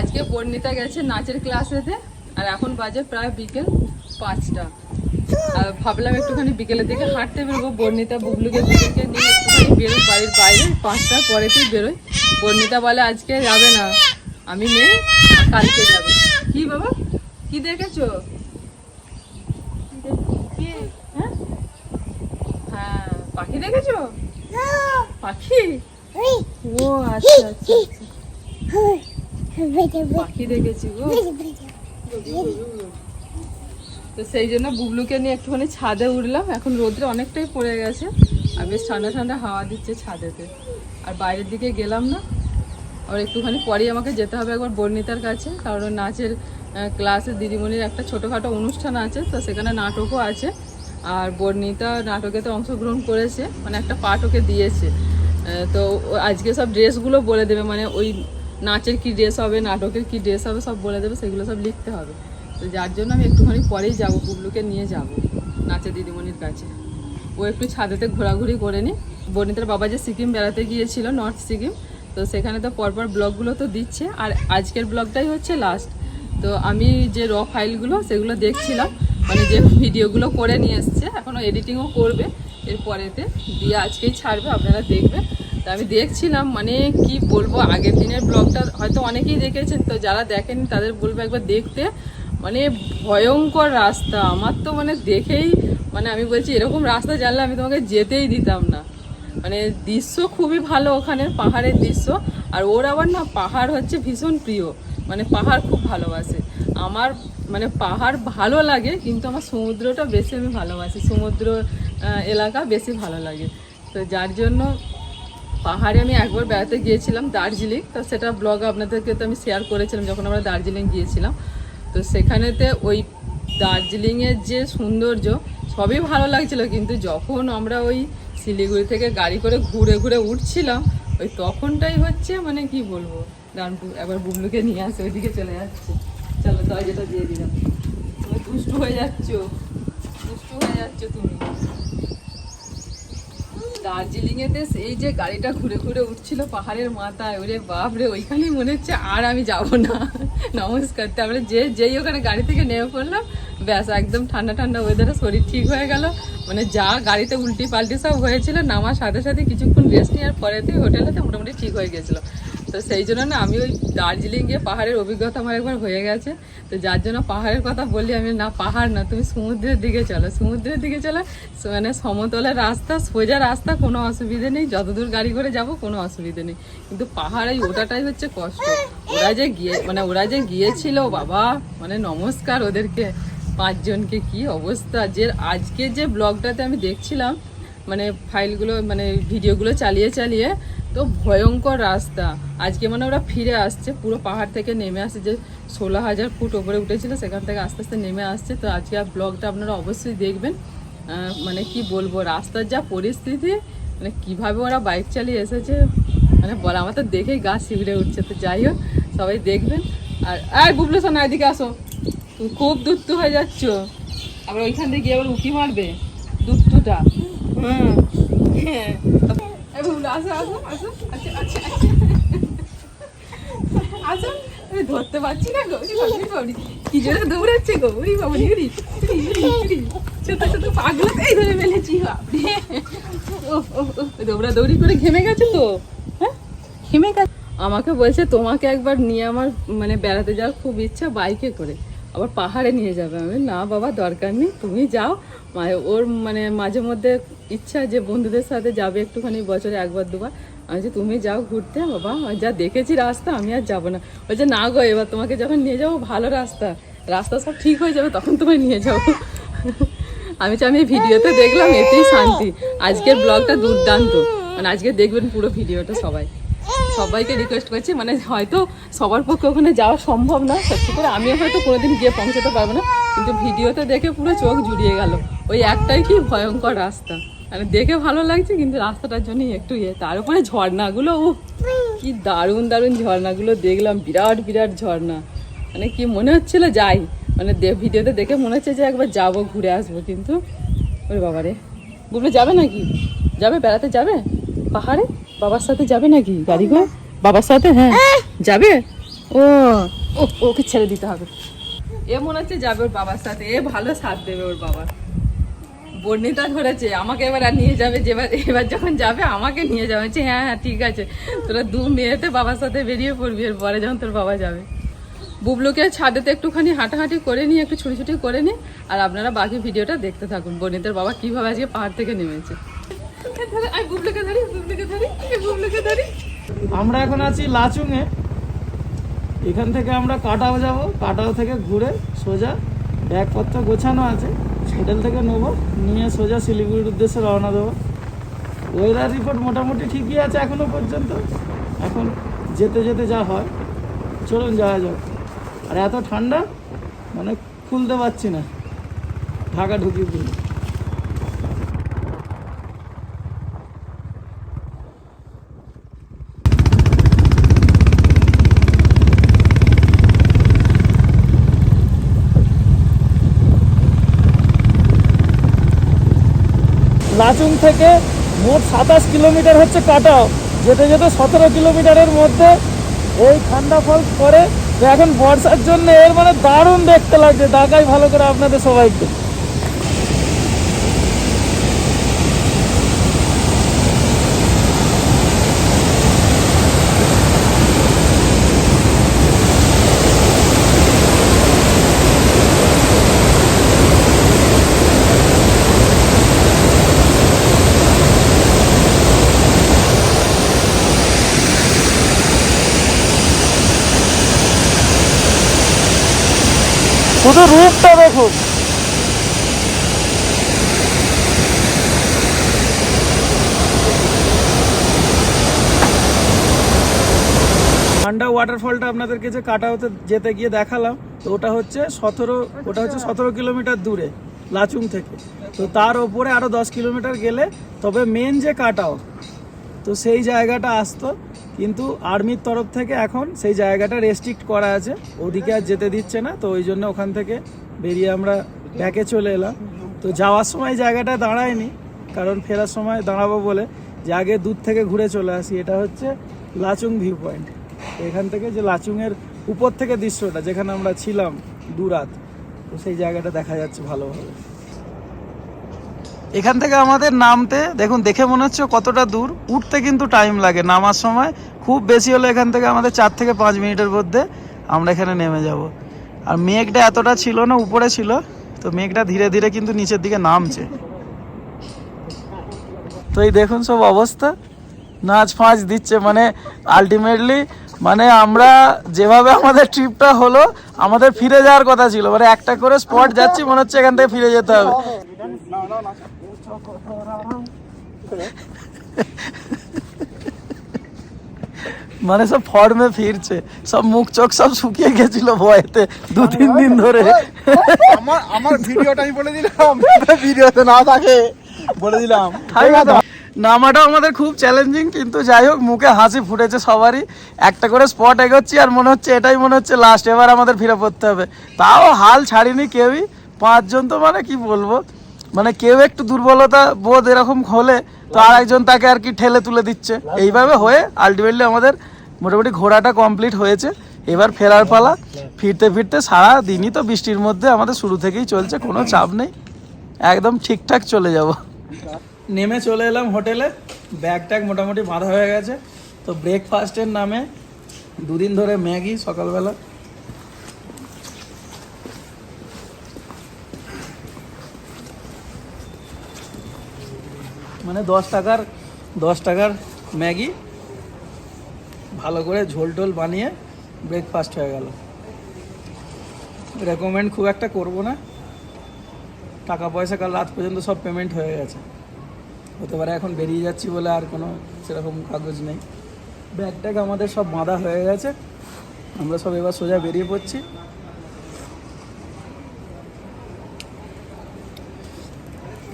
আজকে বর্ণিতা গেছে নাচের ক্লাসেতে আর এখন বাজে প্রায় বিকেল পাঁচটা। আর ভাবলাম একটুখানি বিকেলের দিকে হাঁটতে বেরোবো বর্ণিতা বুবলুকে দুজনকে নিয়ে একটুখানি বেরোই বাড়ির বাইরে পাঁচটার পরেতেই বেরোই। বর্ণিতা বলে আজকে যাবে না আমি মেয়ে কালকে যাবে। কি বাবা? কি দেখেছ? কি? হ্যাঁ? হ্যাঁ পাখি দেখেছ? পাখি? ও আচ্ছা আচ্ছা আচ্ছা। তো সেই জন্য বুবলুকে নিয়ে একটুখানি ছাদে উঠলাম। এখন রোদ্রে অনেকটাই পড়ে গেছে। আর বেশ ঠান্ডা ঠান্ডা হাওয়া দিচ্ছে ছাদেতে। আর বাইরের দিকে গেলাম না। আর একটুখানি পরেই আমাকে যেতে হবে একবার বর্ণিতার কাছে। কারণ নাচের ক্লাসে দিদিমণির একটা ছোটোখাটো অনুষ্ঠান আছে, তো সেখানে নাটকও আছে। আর বর্ণিতা নাটকেতে অংশগ্রহণ করেছে। মানে একটা পাঠ ওকে দিয়েছে। তো আজকে সব ড্রেসগুলো বলে দেবে। মানে ওই নাচের কি ড্রেস হবে, নাটকের কি ড্রেস হবে, সব বলে দেবে, সেগুলো সব লিখতে হবে। তো যার জন্য আমি একটুখানি পরেই যাব বুবলুকে নিয়ে যাব, নাচের দিদিমণির কাছে। ও একটু ছাদেতে ঘোরাঘুরি করে নি। বর্ণিতার বাবা যে সিকিম বেড়াতে গিয়েছিল, নর্থ সিকিম, তো সেখানে তো পরপর ব্লগগুলো তো দিচ্ছে। আর আজকের ব্লগটাই হচ্ছে লাস্ট তো আমি যে র ফাইলগুলো সেগুলো দেখছিলাম মানে যে ভিডিওগুলো করে নিয়ে এসছে এখনও এডিটিংও করবে। এরপরেতে দিয়ে আজকেই ছাড়বে, আপনারা দেখবেন। তো আমি দেখছিলাম মানে কি বলব, আগের দিনের ব্লগটা হয়তো অনেকেই দেখেছেন তো যারা দেখেনি তাদের বলব একবার দেখতে। মানে ভয়ঙ্কর রাস্তা, আমার তো মানে দেখেই মানে আমি বলছি এরকম রাস্তা জানলে আমি তোমাকে যেতেই দিতাম না। মানে দৃশ্য খুবই ভালো ওখানে পাহাড়ের দৃশ্য, আর ওর আবার না পাহাড় হচ্ছে ভীষণ প্রিয় মানে পাহাড় খুব ভালোবাসে। আমার মানে পাহাড় ভালো লাগে, কিন্তু আমার সমুদ্রটা বেশি আমি ভালোবাসি, সমুদ্র এলাকা বেশি ভালো লাগে। তো যার জন্য পাহাড়ে আমি একবার বেড়াতে গিয়েছিলাম দার্জিলিং। তো সেটা ব্লগ আপনাদেরকে তো আমি শেয়ার করেছিলাম যখন আমরা দার্জিলিং গিয়েছিলাম। তো সেখানেতে ওই দার্জিলিংয়ের যে সৌন্দর্য, সবই ভালো লাগছিল। কিন্তু যখন আমরা ওই শিলিগুড়ি থেকে গাড়ি করে ঘুরে ঘুরে উঠছিলাম, ওই তখনটাই হচ্ছে মানে কি বলব? দাঁড়ান, বু- একবার বুবলুকে নিয়ে আসে, ওইদিকে চলে যাচ্ছে। চলো, দরজাটা দিয়ে দিলাম। তুমি দুষ্টু হয়ে যাচ্ছ। দুষ্টু হয়ে যাচ্ছ তুমি। দার্জিলিং এতে এই যে গাড়িটা ঘুরে ঘুরে উঠছিল পাহাড়ের মাথায়, ওরে বাপ রে ওইখানেই মনে হচ্ছে আর আমি যাব না। নমস্কার। তারপরে যে, যেই ওখানে গাড়ি থেকে নেমে পড়লাম, ব্যাস, একদম ঠান্ডা ঠান্ডা ওয়েদারে শরীর ঠিক হয়ে গেল। মানে যা গাড়িতে উল্টি পাল্টি সব হয়েছিল, নামার সাথে সাথে কিছুক্ষণ রেস্ট নেওয়ার পরেতেই হোটেলেতে মোটামুটি ঠিক হয়ে গেছিল। তো সেই জন্য না আমি ওই দার্জিলিং গিয়ে পাহাড়ের অভিজ্ঞতা আমার একবার হয়ে গেছে। তো যার জন্য পাহাড়ের কথা বলি আমি না, পাহাড় না, তুমি সমুদ্রের দিকে চলো। সমুদ্রের দিকে চলো মানে সমতলের রাস্তা, সোজা রাস্তা, কোনো অসুবিধে নেই। যতদূর গাড়ি করে যাব, কোনো অসুবিধে নেই। কিন্তু পাহাড়ে ওটাটাই হচ্ছে কষ্ট। ওরা যে গিয়ে মানে ওরা যে গিয়েছিল, বাবা মানে নমস্কার ওদেরকে। পাঁচজনকে কি অবস্থা? যে আজকে যে ব্লগটাতে আমি দেখছিলাম মানে ফাইলগুলো মানে ভিডিওগুলো চালিয়ে চালিয়ে তো ভয়ঙ্কর রাস্তা। আজকে মানে ওরা ফিরে আসছে, পুরো পাহাড় থেকে নেমে আসছে, যে ষোলো হাজার ফুট ওপরে উঠেছিল, সেখান থেকে আস্তে আস্তে নেমে আসছে। তো আজকে আর ব্লগটা আপনারা অবশ্যই দেখবেন। মানে কি বলব, রাস্তার যা পরিস্থিতি মানে কীভাবে ওরা বাইক চালিয়ে এসেছে মানে বলা, আমার তো দেখেই গা শিগড়ে উঠছে। তো যাই হোক, সবাই দেখবেন। আর, এই বুবলু সোনা, এদিকে আসো। তুমি খুব দুত্তু হয়ে যাচ্ছ। আবার ওইখান থেকে গিয়ে আবার উঁকি মারবে। দুত্তুটা। হুম। হ্যাঁ ধরতে পারছি না গো কি জোরে দৌড়াচ্ছে গো ওরে বাবরি ওরে, ওরে। ছোট ছোট পাগলা এই ধরে ফেলেছি দৌড়া দৌড়ি করে ঘেমে গেছে তো। হ্যাঁ? ঘেমে গেছে। আমাকে বলছে তোমাকে একবার নিয়ে আমার মানে বেড়াতে যাওয়ার খুব ইচ্ছা বাইকে করে। আবার পাহাড়ে নিয়ে যাবে। আমি না বাবা দরকার নেই তুমি যাও। মা- ওর মানে মাঝে মধ্যে ইচ্ছা যে বন্ধুদের সাথে যাবে একটুখানি বছরে একবার দুবার। আমি বলছি, তুমি যাও ঘুরতে বাবা যা দেখেছি রাস্তা আমি আর যাব না। ওই যে না গো এবার তোমাকে যখন নিয়ে যাব ভালো রাস্তা। রাস্তা সব ঠিক হয়ে যাবে তখন তোমায় নিয়ে যাব। আমি চাই আমি ভিডিওতে দেখলাম এতেই শান্তি। আজকের ব্লগটা দুর্দান্ত। মানে আজকে দেখবেন পুরো ভিডিওটা সবাই। সবাইকে রিকোয়েস্ট করছি মানে হয়তো সবার পক্ষে ওখানে যাওয়া সম্ভব না সত্যি করে আমিও হয়তো কোনোদিন গিয়ে পৌঁছাতে পারব না কিন্তু ভিডিওতে দেখে পুরো চোখ জুড়িয়ে গেল। ওই একটাই কি ভয়ঙ্কর রাস্তা। মানে দেখে ভালো লাগছে, কিন্তু রাস্তাটার জন্যই একটু ইয়ে। তার উপরে ঝর্ণাগুলো ও কি দারুণ দারুণ ঝর্ণাগুলো দেখলাম, বিরাট বিরাট ঝর্ণা। মানে কি মনে হচ্ছিল, যাই। মানে ভিডিওতে দেখে মনে হচ্ছে যে একবার যাব, ঘুরে আসব, কিন্তু ওরে বাবা রে। বুবলু, যাবে নাকি? যাবে, বেড়াতে যাবে? পাহাড়ে? বাবার সাথে যাবে নাকি? গাড়ি করে বাবার সাথে? হ্যাঁ। যাবে? ও ও, ওকে ছেড়ে দিতে হবে। এ মনে হচ্ছে যাবে ওর বাবার সাথে। এ ভালো সাথ দেবে ওর বাবার বর্ণিতা ধরেছে আমাকে এবার আর নিয়ে যাবে যেবার এবার যখন যাবে আমাকে নিয়ে যাবে। বলছে, হ্যাঁ হ্যাঁ ঠিক আছে। তোরা দু মেয়েতে বাবার সাথে বেরিয়ে পড়বি এর পরে যখন তোর বাবা যাবে। বুবলুকে ছাদেতে একটুখানি হাঁটাহাঁটি করে নিয়ে একটু ছুটি করে নিই আর আপনারা বাকি ভিডিওটা দেখতে থাকুন। বর্ণিতার বাবা কীভাবে আজকে পাহাড় থেকে নেমেছে। আমরা এখন আছি লাচুংয়ে। এখান থেকে আমরা কাটাও যাব কাটাও থেকে ঘুরে সোজা ব্যাগপত্র গোছানো আছে। হোটেল থেকে নেব, নিয়ে সোজা শিলিগুড়ির উদ্দেশ্যে রওনা দেবো। ওয়েদার রিপোর্ট মোটামুটি ঠিকই আছে এখনও পর্যন্ত। এখন যেতে যেতে যা হয়, চলুন যাওয়া যাক। আর এত ঠান্ডা মানে খুলতে পারছি না। ঢাকা ঢুকিয়ে দিল লাচুং থেকে মোট সাতাশ কিলোমিটার হচ্ছে কাটাও। যেতে যেতে সতেরো কিলোমিটারের মধ্যে এই ঠান্ডা ফল করে এখন বর্ষার জন্য এর মানে দারুণ দেখতে লাগছে। ঢাকায় ভালো করে আপনাদের সবাইকে। শুধু রূপটা দেখুন। ঠান্ডা ওয়াটারফলটা আপনাদেরকে যে কাটাওতে যেতে গিয়ে দেখালাম, তো ওটা হচ্ছে সতেরো, ওটা হচ্ছে সতেরো কিলোমিটার দূরে, লাচুং থেকে। তো তার ওপরে আরও দশ কিলোমিটার গেলে, তবে মেন যে কাটাও তো সেই জায়গাটা আসতো, কিন্তু আর্মির তরফ থেকে এখন সেই জায়গাটা রেস্ট্রিক্ট করা আছে। ওদিকে আর যেতে দিচ্ছে না, তো ওই জন্য ওখান থেকে বেরিয়ে আমরা ব্যাকে চলে এলাম। তো যাওয়ার সময় জায়গাটা দাঁড়ায়নি, কারণ ফেরার সময় দাঁড়াবো বলে যে আগে দূর থেকে ঘুরে চলে আসি। এটা হচ্ছে লাচুং ভিউ পয়েন্ট এখান থেকে যে লাচুংয়ের উপর থেকে দৃশ্যটা, যেখানে আমরা ছিলাম দুরাত তো সেই জায়গাটা দেখা যাচ্ছে ভালোভাবে। এখান থেকে আমাদের নামতে, দেখুন, দেখে মনে হচ্ছে কতটা দূর। উঠতে কিন্তু টাইম লাগে, নামার সময়। খুব বেশি হলে এখান থেকে আমাদের চার থেকে পাঁচ মিনিটের মধ্যে আমরা এখানে নেমে যাব। আর মেঘটা এতটা ছিল না, উপরে ছিল, তো মেঘটা ধীরে ধীরে কিন্তু নিচের দিকে নামছে। তো এই দেখুন সব অবস্থা। নাচ ফাঁচ দিচ্ছে মানে আলটিমেটলি মানে আমরা যেভাবে আমাদের ট্রিপটা হলো, আমাদের ফিরে যাওয়ার কথা ছিল। মানে একটা করে স্পট যাচ্ছি, মনে হচ্ছে এখান থেকে ফিরে যেতে হবে। মানে সব ফর্মে ফিরছে। সব মুখ চোখ সব শুকিয়ে গেছিল ভয়েতে দু তিন দিন ধরে। আমার আমার ভিডিওটা আমি বলে দিলাম। ভিডিওতে না থাকে বলে দিলাম। আমাদের খুব চ্যালেঞ্জিং কিন্তু যাই হোক মুখে হাসি ফুটেছে সবারই। একটা করে স্পট এগোচ্ছি আর মনে হচ্ছে এটাই মনে হচ্ছে লাস্ট এবার আমাদের ফিরে পড়তে হবে। তাও হাল ছাড়িনি কেউই। পাঁচজন তো মানে কি বলব? মানে কেউ একটু দুর্বলতা বোধ এরকম হলে তো আর একজন তাকে আর কি ঠেলে তুলে দিচ্ছে। এইভাবে হয়ে আলটিমেটলি আমাদের মোটামুটি ঘোরাটা কমপ্লিট হয়েছে। এবার ফেরার পালা। ফিরতে ফিরতে সারা দিনই তো বৃষ্টির মধ্যে আমাদের শুরু থেকেই চলছে কোনো চাপ নেই। একদম ঠিকঠাক চলে যাব। নেমে চলে এলাম হোটেলে। ব্যাগ ট্যাগ মোটামুটি বাঁধা হয়ে গেছে। তো ব্রেকফাস্টের নামে দুদিন ধরে ম্যাগি সকালবেলা। মানে দশ টাকার দশ টাকার ম্যাগি। ভালো করে ঝোল টোল বানিয়ে ব্রেকফাস্ট হয়ে গেল। রেকমেন্ড খুব একটা করব না। টাকা পয়সা কাল রাত পর্যন্ত সব পেমেন্ট হয়ে গেছে। হতে পারে এখন বেরিয়ে যাচ্ছি বলে আর কোনো সেরকম কাগজ নেই। ব্যাগ ট্যাগ আমাদের সব বাঁধা হয়ে গেছে। আমরা সব এবার সোজা বেরিয়ে পড়ছি।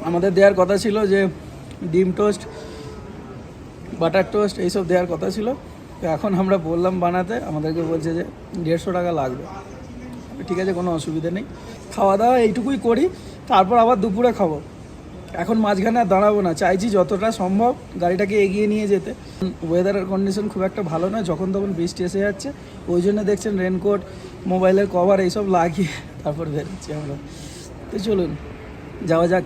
আমাদের দেওয়ার কথা ছিল যে ডিম টোস্ট, বাটার টোস্ট, এইসব দেওয়ার কথা ছিল। তো এখন আমরা বললাম বানাতে, আমাদেরকে বলছে যে দেড়শো টাকা লাগবে। ঠিক আছে, কোনো অসুবিধা নেই। খাওয়া দাওয়া এইটুকুই করি, তারপর আবার দুপুরে খাব। এখন মাঝখানে আর দাঁড়াবো না, চাইছি যতটা সম্ভব গাড়িটাকে এগিয়ে নিয়ে যেতে। ওয়েদারের কন্ডিশন খুব একটা ভালো নয়, যখন তখন বৃষ্টি এসে যাচ্ছে। ওই জন্য দেখছেন রেনকোট মোবাইলের কভার এইসব লাগিয়ে তারপর বেরোচ্ছি আমরা। তো চলুন, যাওয়া যাক।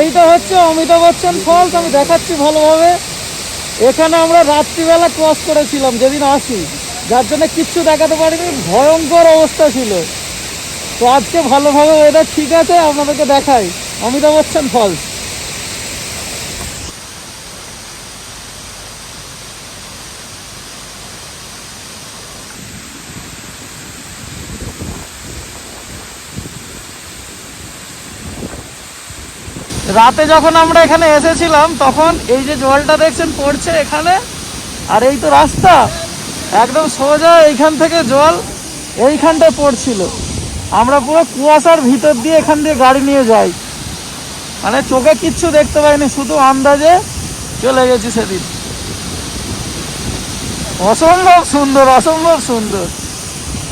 এইটা হচ্ছে অমিতাভ বচ্চন ফলস আমি দেখাচ্ছি ভালোভাবে। এখানে আমরা রাত্রিবেলা ক্রস করেছিলাম, যেদিন আসি। যার জন্য কিচ্ছু দেখাতে পারিনি, ভয়ঙ্কর অবস্থা ছিল। তো আজকে ভালোভাবে ওয়েদার ঠিক আছে, আপনাদেরকে দেখাই। অমিতাভ বচ্চন ফলস রাতে যখন আমরা এখানে এসেছিলাম, তখন এই যে জলটা দেখছেন পড়ছে এখানে, আর এই তো রাস্তা। একদম সোজা এইখান থেকে জল এইখানটায় পড়ছিল। আমরা পুরো কুয়াশার ভিতর দিয়ে এখান দিয়ে গাড়ি নিয়ে যাই। মানে চোখে কিচ্ছু দেখতে পাইনি, শুধু আন্দাজে চলে গেছি সেদিন। অসম্ভব সুন্দর অসম্ভব সুন্দর।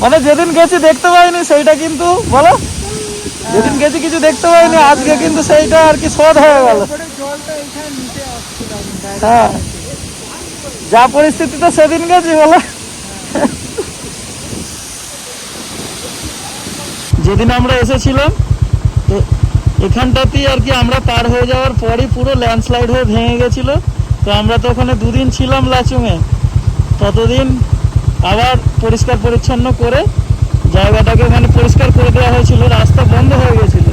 মানে যেদিন গেছি দেখতে পাইনি, সেইটা কিন্তু, বলো? যেদিন গেছি কিছু দেখতে পাইনি আজকে কিন্তু সেইটা আর কি হয়ে গেল। হ্যাঁ। যা পরিস্থিতিতে সেদিন গেছি বলো যেদিন আমরা এসেছিলাম, তো এখানটাতেই আর কি আমরা পার হয়ে যাওয়ার পরই পুরো ল্যান্ডস্লাইড হয়ে ভেঙে গেছিল। তো আমরা তো ওখানে দুদিন ছিলাম লাচুমে ততদিন আবার পরিষ্কার পরিচ্ছন্ন করে জায়গাটাকে মানে পরিষ্কার করে দেওয়া হয়েছিল রাস্তা বন্ধ হয়ে গেছিল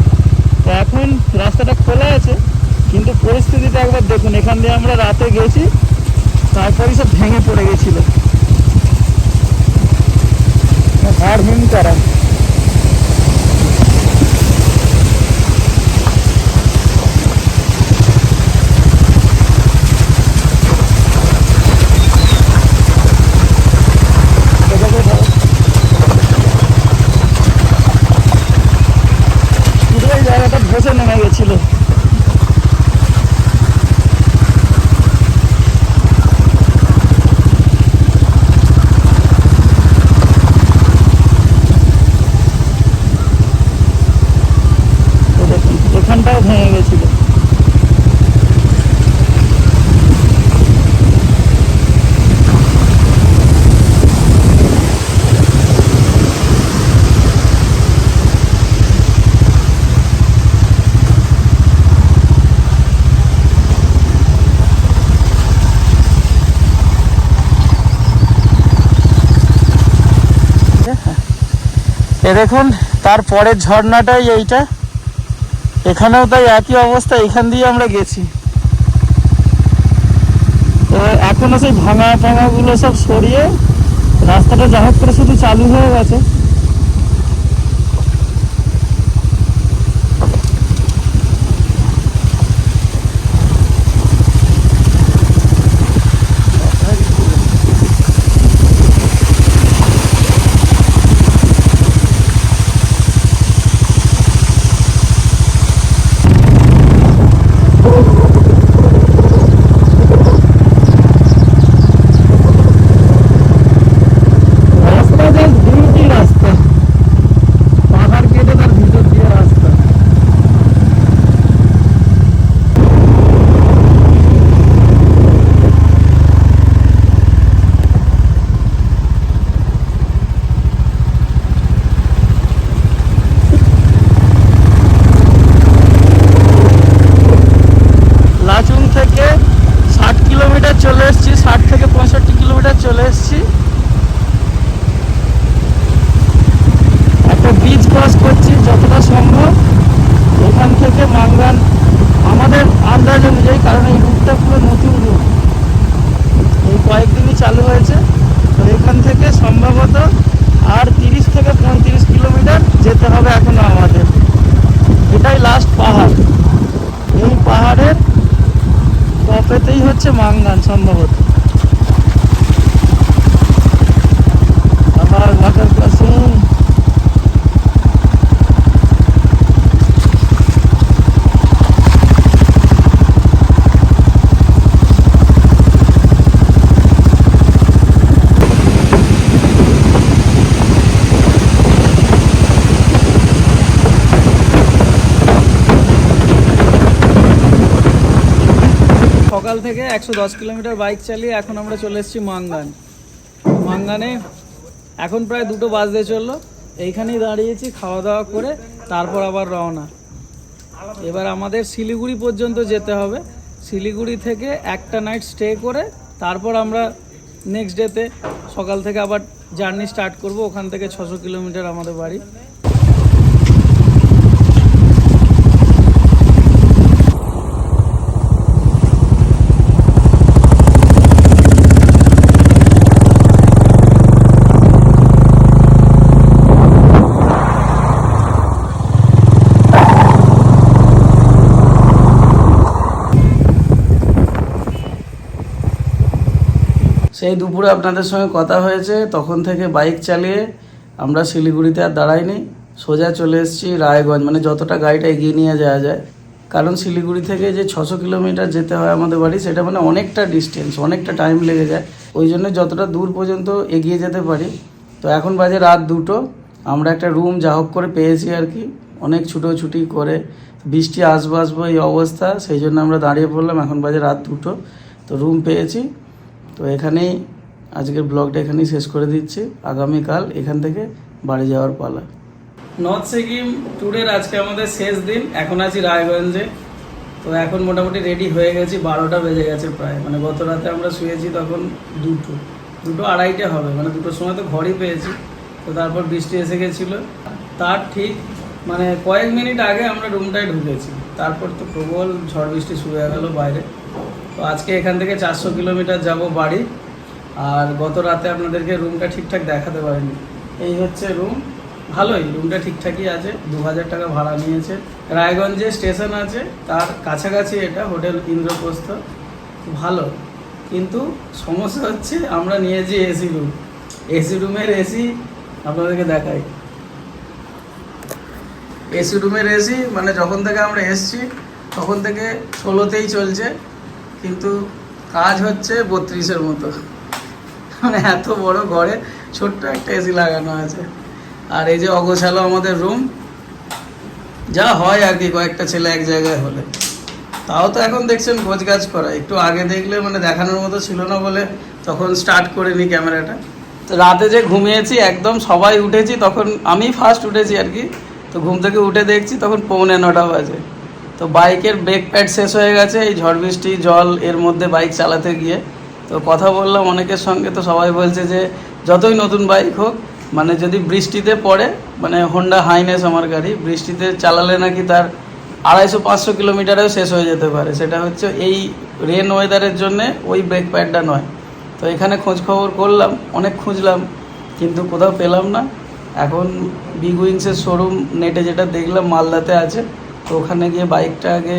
তো এখন রাস্তাটা খোলা আছে কিন্তু পরিস্থিতিটা একবার দেখুন এখান দিয়ে আমরা রাতে গেছি তারপরই সব ভেঙে পড়ে গেছিল আর হিম করা পুরো এই জায়গাটা ধসে নেমে গেছিল তো দেখুন, এখানটাও ভেঙে গেছিল এ দেখুন তারপরের ঝর্ণাটাই এইটা। এখানেও তাই একই অবস্থা, এখান দিয়ে আমরা গেছি। তো এখনও সেই ভাঙা ভাঙাগুলো সব সরিয়ে রাস্তাটা যা করে শুধু চালু হয়ে গেছে রাস্তা জাস্ট বিউটি রাস্তা পাহাড় কেটে তার ভিতর দিয়ে রাস্তা লাচুং থেকে ষাট কিলোমিটার চলে এসেছি ষাট থেকে পঁয়ষট্টি কিলোমিটার চলে এসেছি একটা ব্রিজ ক্রস করছি যতটা সম্ভব এখান থেকে মাঙ্গান আমাদের আন্দাজ অনুযায়ী কারণ এই রুটটা পুরো নতুন রুট এই কয়েকদিনই চালু হয়েছে তো এখান থেকে সম্ভবত আর তিরিশ থেকে পঁয়ত্রিশ কিলোমিটার যেতে হবে এখনও আমাদের এটাই লাস্ট পাহাড় এই পাহাড়ের টপেতেই হচ্ছে মাঙ্গান সম্ভবত আবার ওয়াটার ক্রসিং সকাল থেকে একশো দশ কিলোমিটার বাইক চালিয়ে এখন আমরা চলে এসেছি মাঙ্গান। মাঙ্গানে এখন প্রায় দুটো বাজতে চলল। এইখানেই দাঁড়িয়েছি খাওয়া দাওয়া করে তারপর আবার রওনা। এবার আমাদের শিলিগুড়ি পর্যন্ত যেতে হবে। শিলিগুড়ি থেকে একটা নাইট স্টে করে তারপর আমরা নেক্সট ডেতে সকাল থেকে আবার জার্নি স্টার্ট করব। ওখান থেকে ছশো কিলোমিটার আমাদের বাড়ি। সেই দুপুরে আপনাদের সঙ্গে কথা হয়েছে, তখন থেকে বাইক চালিয়ে আমরা শিলিগুড়িতে আর দাঁড়াইনি। সোজা চলে এসেছি রায়গঞ্জ মানে যতটা গাড়িটা এগিয়ে নিয়ে যাওয়া যায়। কারণ শিলিগুড়ি থেকে যে ছশো কিলোমিটার যেতে হয় আমাদের বাড়ি, সেটা মানে অনেকটা ডিস্টেন্স অনেকটা টাইম লেগে যায়। ওই জন্য যতটা দূর পর্যন্ত এগিয়ে যেতে পারি। তো এখন বাজে রাত দুটো। আমরা একটা রুম যা হোক করে পেয়েছি আর কি। অনেক ছুটোছুটি করে বৃষ্টি আসব আসব এই অবস্থা, সেই জন্য আমরা দাঁড়িয়ে পড়লাম। এখন বাজে রাত দুটো। তো রুম পেয়েছি। তো এখানেই আজকের ব্লগটা এখানেই শেষ করে দিচ্ছি। আগামীকাল এখান থেকে বাড়ি যাওয়ার পালা। নর্থ সিকিম ট্যুরের আজকে আমাদের শেষ দিন। এখন আছি রায়গঞ্জে। তো এখন মোটামুটি রেডি হয়ে গেছি। বারোটা বেজে গেছে প্রায়। মানে গত রাতে আমরা শুয়েছি তখন দুটো। দুটো আড়াইটে হবে। মানে দুটোর সময় তো ঘরই পেয়েছি। তো তারপর বৃষ্টি এসে গেছিল। তার ঠিক মানে কয়েক মিনিট আগে আমরা রুমটায় ঢুকেছি। তারপর তো প্রবল ঝড় বৃষ্টি শুরু হয়ে গেলো বাইরে। তো আজকে এখান থেকে চারশো কিলোমিটার যাব বাড়ি। আর গত রাতে আপনাদেরকে রুমটা ঠিকঠাক দেখাতে পারিনি। এই হচ্ছে রুম ভালোই রুমটা ঠিকঠাকই আছে। দু হাজার টাকা ভাড়া নিয়েছে। রায়গঞ্জে স্টেশন আছে। তার কাছাকাছি এটা, হোটেল ইন্দ্রপ্রস্থ। ভালো। কিন্তু সমস্যা হচ্ছে, আমরা নিয়েছি এসি রুম এসি রুমের এসি আপনাদেরকে দেখাই। এসি রুমের এসি মানে যখন থেকে আমরা এসছি, তখন থেকে ষোলোতেই চলছে। কিন্তু কাজ হচ্ছে বত্রিশের মতো। মানে এত বড় ঘরে ছোট্ট একটা এসি লাগানো আছে। আর এই যে অগোছালো আমাদের রুম যা হয় আর কি, কয়েকটা ছেলে এক জায়গায় হলে। তাও তো এখন দেখছেন গাছ করা। একটু আগে দেখলে মানে দেখানোর মতো ছিল না বলে তখন স্টার্ট করিনি ক্যামেরাটা। তো রাতে যে ঘুমিয়েছি, একদম সবাই উঠেছি, তখন আমি ফার্স্ট উঠেছি আর কি। তো ঘুম থেকে উঠে দেখছি, তখন পৌনে নটা বাজে। তো বাইকের ব্রেক প্যাড শেষ হয়ে গেছে, এই ঝড় বৃষ্টি, জল, এর মধ্যে বাইক চালাতে গিয়ে। তো কথা বললাম অনেকের সঙ্গে, তো সবাই বলছে যে যতই নতুন বাইক হোক মানে যদি বৃষ্টিতে পড়ে মানে হোন্ডা হাইনেস আমার গাড়ি, বৃষ্টিতে চালালে নাকি তার আড়াইশো পাঁচশো কিলোমিটারেও শেষ হয়ে যেতে পারে। সেটা হচ্ছে এই রেন ওয়েদারের জন্যে ওই ব্রেক প্যাডটা নয়। তো এখানে খোঁজ খবর করলাম, অনেক খুঁজলাম, কিন্তু কোথাও পেলাম না। এখন বিগ উইংসের শোরুম নেটে যেটা দেখলাম, মালদাতে আছে। তো ওখানে গিয়ে বাইকটা আগে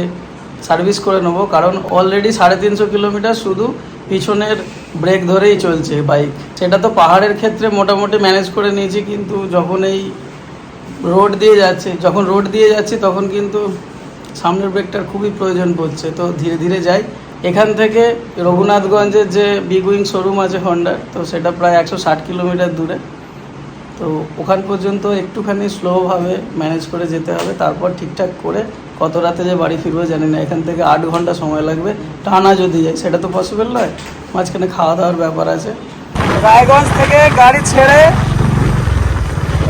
সার্ভিস করে নেব। কারণ অলরেডি সাড়ে তিনশো কিলোমিটার শুধু পিছনের ব্রেক ধরেই চলছে বাইক সেটা তো পাহাড়ের ক্ষেত্রে মোটামুটি ম্যানেজ করে নিয়েছি, কিন্তু যখন এই রোড দিয়ে যাচ্ছে, যখন রোড দিয়ে যাচ্ছি, তখন কিন্তু সামনের ব্রেকটার খুবই প্রয়োজন পড়ছে। তো ধীরে ধীরে যাই। এখান থেকে রঘুনাথগঞ্জের যে বিগ উইং শোরুম আছে হন্ডার তো সেটা প্রায় একশো ষাট কিলোমিটার দূরে। তো ওখান পর্যন্ত একটুখানি স্লোভাবে ম্যানেজ করে যেতে হবে। তারপর ঠিকঠাক করে কত রাতে যে বাড়ি ফিরবো জানি না। এখান থেকে আট ঘণ্টা সময় লাগবে। টানা যদি যাই সেটা তো পসিবল নয়। মাঝখানে খাওয়া দাওয়ার ব্যাপার আছে। রায়গঞ্জ থেকে গাড়ি ছেড়ে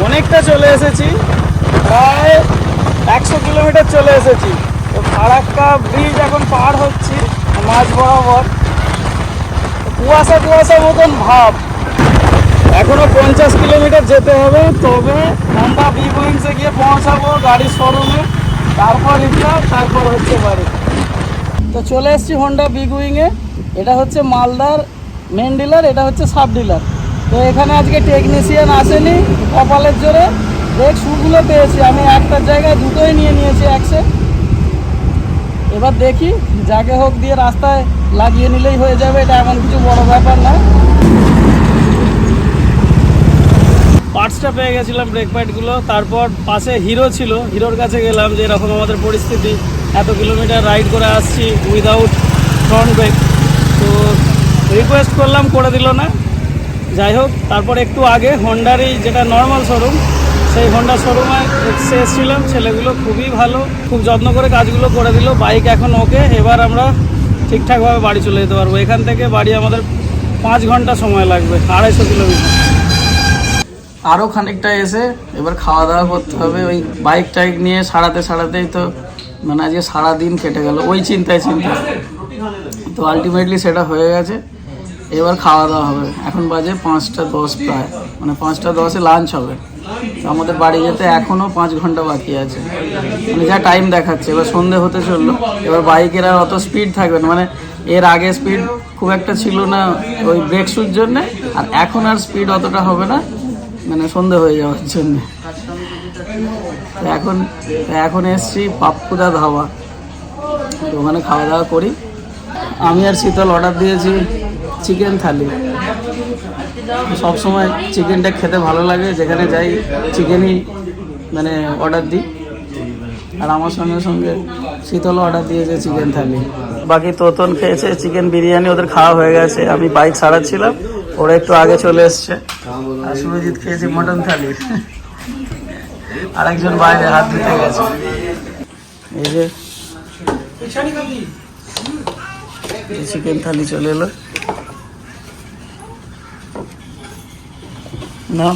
অনেকটা চলে এসেছি। প্রায় একশো কিলোমিটার চলে এসেছি। তো ফারাক্কা ব্রিজ এখন পার হচ্ছি। মাঝ বরাবর। কুয়াশা কুয়াশা মতন ভাব। এখনও পঞ্চাশ কিলোমিটার যেতে হবে, তবে আমরা বি উইংসে গিয়ে পৌঁছাবো গাড়ির শোরুমে তারপর রিক্সা তারপর হচ্ছে বাড়ি। তো চলে এসেছি হন্ডা বিগ উইংয়ে এটা হচ্ছে মালদার মেন ডিলার এটা হচ্ছে সাব ডিলার তো এখানে আজকে টেকনিশিয়ান আসেনি কপালের জোরে। ব্রেক শুগুলো পেয়েছি। আমি একটার জায়গায় দুটোই নিয়ে নিয়েছি একসে এবার দেখি, যাকে হোক দিয়ে রাস্তায় লাগিয়ে নিলেই হয়ে যাবে, এটা এমন কিছু বড় ব্যাপার না। পার্টসটা পেয়ে গেছিলাম ব্রেক প্যাডগুলো তারপর পাশে হিরো ছিল। হিরোর কাছে গেলাম যে এরকম আমাদের পরিস্থিতি, এত কিলোমিটার রাইড করে আসছি উইদাউট ফ্রন্ট ব্রেক তো রিকোয়েস্ট করলাম, করে দিল না। যাই হোক, তারপর একটু আগে হন্ডারই যেটা নর্মাল শোরুম সেই হন্ডা শোরুমে এসে এসেছিলাম। ছেলেগুলো খুবই ভালো, খুব যত্ন করে কাজগুলো করে দিল। বাইক এখন ওকে, এবার আমরা ঠিকঠাকভাবে বাড়ি চলে যেতে পারব। এখান থেকে বাড়ি আমাদের পাঁচ ঘণ্টা সময় লাগবে, আড়াইশো কিলোমিটার। আরও খানিকটা এসে এবার খাওয়া দাওয়া করতে হবে। ওই বাইক টাইক নিয়ে সারাতে সারাতেই তো মানে আজকে সারাদিন কেটে গেল। ওই চিন্তায় চিন্তায়। তো আলটিমেটলি সেটা হয়ে গেছে। এবার খাওয়া দাওয়া হবে। এখন বাজে পাঁচটা দশ প্রায়। মানে পাঁচটা দশে লাঞ্চ হবে। আমাদের বাড়ি যেতে এখনও পাঁচ ঘণ্টা বাকি আছে। মানে যা টাইম দেখাচ্ছে। এবার সন্ধে হতে চলল। এবার বাইকের আর অত স্পিড থাকবে না। মানে এর আগে স্পিড খুব একটা ছিল না ওই ব্রেক শুর জন্যে। আর এখন আর স্পিড অতটা হবে না। মানে সন্ধে হয়ে যাওয়ার জন্য। এখন এখন এসছি পাপ্পুদা ধাবা। তো ওখানে খাওয়া দাওয়া করি। আমি আর শীতল অর্ডার দিয়েছি চিকেন থালি। সব সময় চিকেনটা খেতে ভালো লাগে, যেখানে যাই চিকেনই মানে অর্ডার দিই। আর আমার সঙ্গে সঙ্গে শীতল অর্ডার দিয়েছে চিকেন থালি। বাকি তোতন খেয়েছে চিকেন বিরিয়ানি ওদের খাওয়া হয়ে গেছে। আমি বাইক ছাড়াচ্ছিলাম। ওরা একটু আগে চলে এসছে। আর সুরজিৎ খেয়েছে মটন থালি আর একজন বাইরে হাত ধুতে গেছে। এই যে চিকেন থালি চলে এলো। না?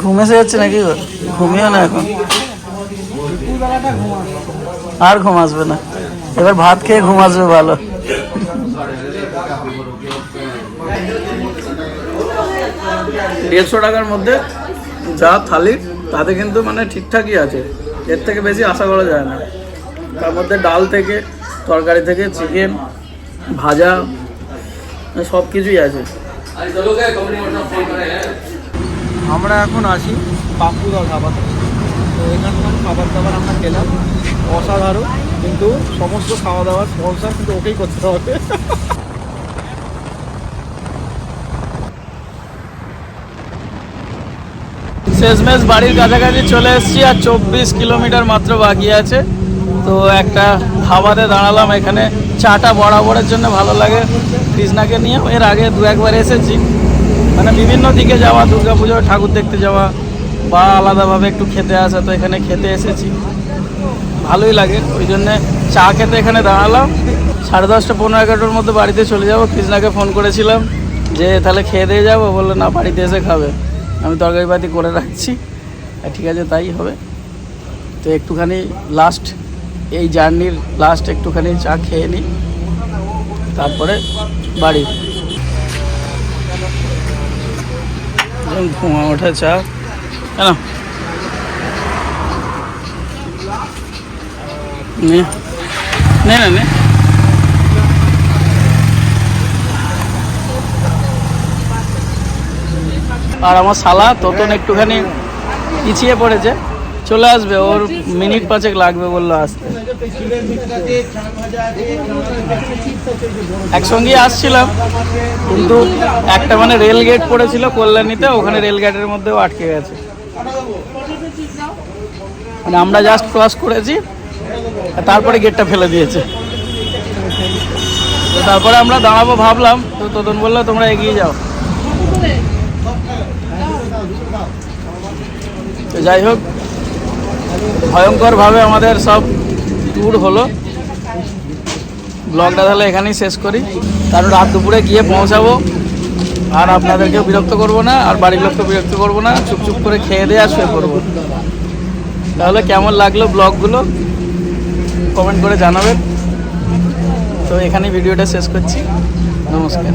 ঘুম এসে যাচ্ছে নাকি ঘুমিও না এখন। আর ঘুম আসবে না। এবার ভাত খেয়ে ঘুম আসবে ভালো। দেড়শো টাকার মধ্যে যা থালি, তাতে কিন্তু মানে ঠিকঠাকই আছে। এর থেকে বেশি আশা করা যায় না। তার মধ্যে ডাল থেকে, তরকারি থেকে, চিকেন, ভাজা, সব কিছুই আছে। আমরা এখন আছি পাপুদা ধাবাতে। তো এখানকার খাবার দাবার আমরা খেলাম। অসাধারণ, কিন্তু সমস্ত খাওয়া দাওয়ার স্পন্সার কিন্তু ওকেই করতে হবে। শেষমেশ বাড়ির কাছাকাছি চলে এসেছি আর চব্বিশ কিলোমিটার মাত্র বাকি আছে। তো একটা ধাবাতে দাঁড়ালাম, এখানে চাটা বরাবরের জন্য ভালো লাগে। কৃষ্ণাকে নিয়ে এর আগে দু একবার এসেছি। মানে বিভিন্ন দিকে যাওয়া দুর্গা দুর্গাপুজো ঠাকুর দেখতে যাওয়া বা আলাদাভাবে একটু খেতে আসা, তো এখানে খেতে এসেছি। ভালোই লাগে, ওই জন্যে চা খেতে এখানে দাঁড়ালাম। সাড়ে দশটা, পনেরো এগারোটার মধ্যে বাড়িতে চলে যাব। কৃষ্ণাকে ফোন করেছিলাম যে, তাহলে খেয়ে দিয়ে যাব? বলল, না, বাড়িতে এসে খাবে। আমি তরকারিপাতি করে রাখছি। ঠিক আছে, তাই হবে। তো একটুখানি লাস্ট এই জার্নির লাস্ট একটুখানি চা খেয়ে নিই। তারপরে বাড়ি। ধোঁয়া ওঠা চা। কেন? না নে, না। আর আমার শালা ততন একটুখানি পিছিয়ে পড়েছে। চলে আসবে, ওর মিনিট পাঁচেক লাগবে বলল আসতে। একসঙ্গেই আসছিলাম, কিন্তু একটা মানে রেল গেট পড়েছিল কল্যাণীতে, ওখানে রেল গেটের মধ্যেও আটকে গেছে। মানে আমরা জাস্ট ক্রস করেছি তারপরে গেটটা ফেলে দিয়েছে। তারপরে আমরা দাঁড়াবো, ভাবলাম, তো ততন বলল, তোমরা এগিয়ে যাও। তো যাই হোক, ভয়ঙ্করভাবে আমাদের সব ট্যুর হলো। ব্লগটা তাহলে এখানেই শেষ করি। কারণ রাত দুপুরে গিয়ে পৌঁছাবো। আর আপনাদেরকেও বিরক্ত করব না, আর বাড়ির লোককেও বিরক্ত করব না চুপচুপ করে খেয়ে দিয়ে আর শুয়ে পড়ব। তাহলে কেমন লাগল ব্লগগুলো? কমেন্ট করে জানাবেন। তো এখানেই ভিডিওটা শেষ করছি। নমস্কার।